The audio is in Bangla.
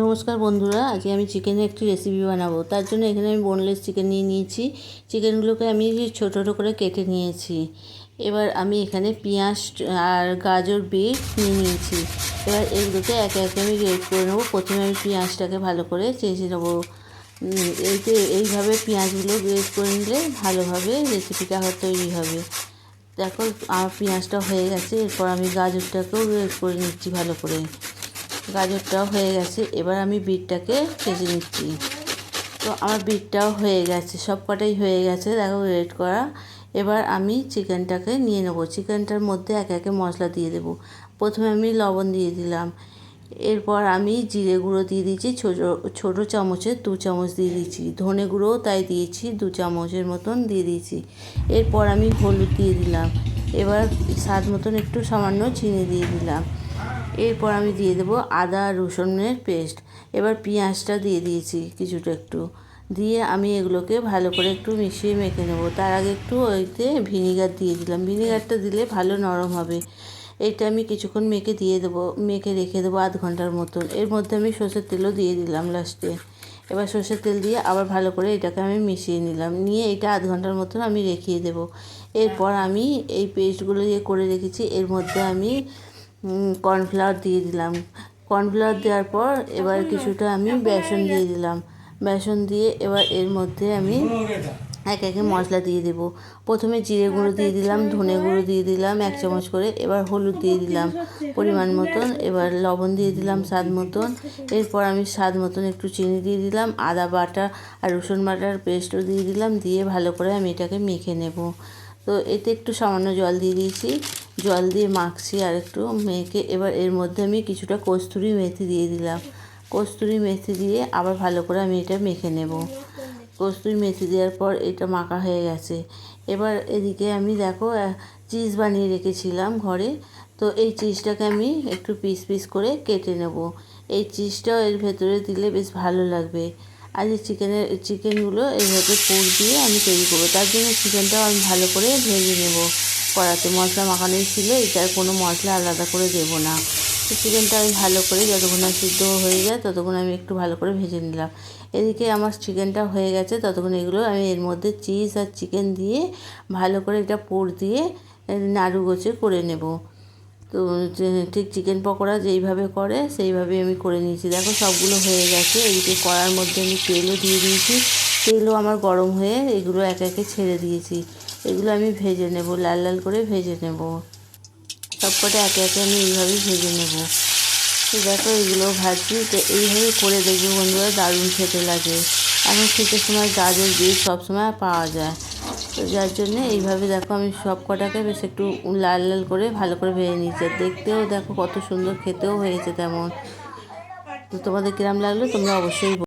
নমস্কার বন্ধুরা, আজকে আমি চিকেনের একটি রেসিপি বানাবো। তার জন্য এখানে আমি বোনলেস চিকেন নিয়ে নিয়েছি। চিকেনগুলোকে আমি ছোটো ছোটো করে কেটে নিয়েছি। এবার আমি এখানে পেঁয়াজ আর গাজর বিট নিয়ে নিয়েছি। এবার এগুলোকে একে একে আমি রেড করে নেব। প্রথমে আমি পেঁয়াজটাকে ভালো করে চেঁচে নেব। এইতে, এইভাবে পেঁয়াজগুলো গ্রেড করে নিলে ভালোভাবে রেসিপিটা হয় তৈরি হবে। দেখো, আমার পেঁয়াজটা হয়ে গেছে। এরপর আমি গাজরটাকেও গ্রেড করে নিচ্ছি ভালো করে। গাজরটাও হয়ে গেছে। এবার আমি বিটটাকে ভেজে নিচ্ছি। তো আমার বিটটাও হয়ে গেছে, সব কটাই হয়ে গেছে, দেখো রেড করা। এবার আমি চিকেনটাকে নিয়ে নেব। চিকেনটার মধ্যে একে একে মশলা দিয়ে দেবো। প্রথমে আমি লবণ দিয়ে দিলাম। এরপর আমি জিরে গুঁড়ো দিয়ে দিয়েছি, ছোটো ছোটো চামচের দু চামচ দিয়ে দিয়েছি। ধনে গুঁড়োও তাই দিয়েছি, দু চামচের মতন দিয়ে দিয়েছি। এরপর আমি হলুদ দিয়ে দিলাম। এবার স্বাদ মতন একটু সামান্য চিনি দিয়ে দিলাম। এরপর আমি দিয়ে দেবো আদা রসুনের পেস্ট। এবার পেঁয়াজটা দিয়ে দিয়েছি কিছুটা একটু। দিয়ে আমি এগুলোকে ভালো করে একটু মিশিয়ে মেখে নেব। তার আগে একটু ওইতে ভিনিগার দিয়ে দিলাম। ভিনিগারটা দিলে ভালো নরম হবে। এটা আমি কিছুক্ষণ মেখে দিয়ে দেবো। মেখে রেখে দেবো আধ ঘণ্টার মতন। এর মধ্যে আমি সর্ষের তেলও দিয়ে দিলাম লাস্টে। এবার সর্ষের তেল দিয়ে আবার ভালো করে এটাকে আমি মিশিয়ে নিলাম। নিয়ে এটা আধ ঘণ্টার মতন আমি রেখিয়ে দেবো। এরপর আমি এই পেস্টগুলো যে করে রেখেছি, এর মধ্যে আমি কর্নফ্লাওয়ার দিয়ে দিলাম। কর্নফ্লাওয়ার দেওয়ার পর এবার কিছুটা আমি বেসন দিয়ে দিলাম। বেসন দিয়ে এবার এর মধ্যে আমি এক একে মশলা দিয়ে দেবো। প্রথমে জিরে গুঁড়ো দিয়ে দিলাম, ধনে গুঁড়ো দিয়ে দিলাম, এক চামচ করে। এবার হলুদ দিয়ে দিলাম পরিমাণ মতন। এবার লবণ দিয়ে দিলাম স্বাদ মতন। এরপর আমি স্বাদ মতন একটু চিনি দিয়ে দিলাম, আদা বাটা আর রসুন বাটার পেস্টও দিয়ে দিলাম। দিয়ে ভালো করে আমি এটাকে মেখে নেব। তো এতে একটু সামান্য জল দিয়ে দিয়েছি। জল দিয়ে মাখছি আর একটু মেখে এবার এর মধ্যে আমি কিছুটা কস্তুরি মেথি দিয়ে দিলাম। কস্তুরি মেথি দিয়ে আবার ভালো করে আমি এটা মেখে নেব। কস্তুরি মেথি দেওয়ার পর এটা মাখা হয়ে গেছে। এবার এদিকে আমি দেখো চিজ বানিয়ে রেখেছিলাম ঘরে। তো এই চিজটাকে আমি একটু পিস পিস করে কেটে নেব। এই চিজটাও এর ভেতরে দিলে বেশ ভালো লাগবে। আর এই চিকেনের, চিকেনগুলো এর ভেতরে পুর দিয়ে আমি তৈরি করব। তার জন্য চিকেনটাও আমি ভালো করে ভেজে নেব। কড়াতে মশলা মাখানোই ছিল, এটার কোনো মশলা আলাদা করে দেবো না। তো চিকেনটা আমি ভালো করে যতক্ষণ না সিদ্ধ হয়ে যায়, ততক্ষণ আমি একটু ভালো করে ভেজে নিলাম। এদিকে আমার চিকেনটা হয়ে গেছে, ততক্ষণ এগুলো আমি এর মধ্যে চিজ আর চিকেন দিয়ে ভালো করে এটা পুর দিয়ে নাড়ু গোছে করে নেব। তো ঠিক চিকেন পকোড়া যেইভাবে করে সেইভাবে আমি করে নিয়েছি। দেখো সবগুলো হয়ে গেছে, এদিকে কড়ার মধ্যে আমি তেলও দিয়ে দিয়েছি। তেলও আমার গরম হয়ে এগুলো একে একে ছেড়ে দিয়েছি। এগুলো আমি ভেজে নেব, লাল লাল করে ভেজে নেব। সবকটা একে একে আমি এইভাবেই ভেজে নেব। তো দেখো এগুলো ভাজছি, তো এইভাবে করে দেখবে বন্ধুরা দারুণ খেতে লাগে। এখন শীতের সময় গাজর বীজ সবসময় পাওয়া যায়। তো যার জন্যে এইভাবে দেখো আমি সব কটাকে বেশ একটু লাল লাল করে ভালো করে ভেজে নিয়েছি দেখতেও দেখো কত সুন্দর খেতেও হয়েছে তেমন। তো তোমাদের কিরম লাগল তোমরা অবশ্যই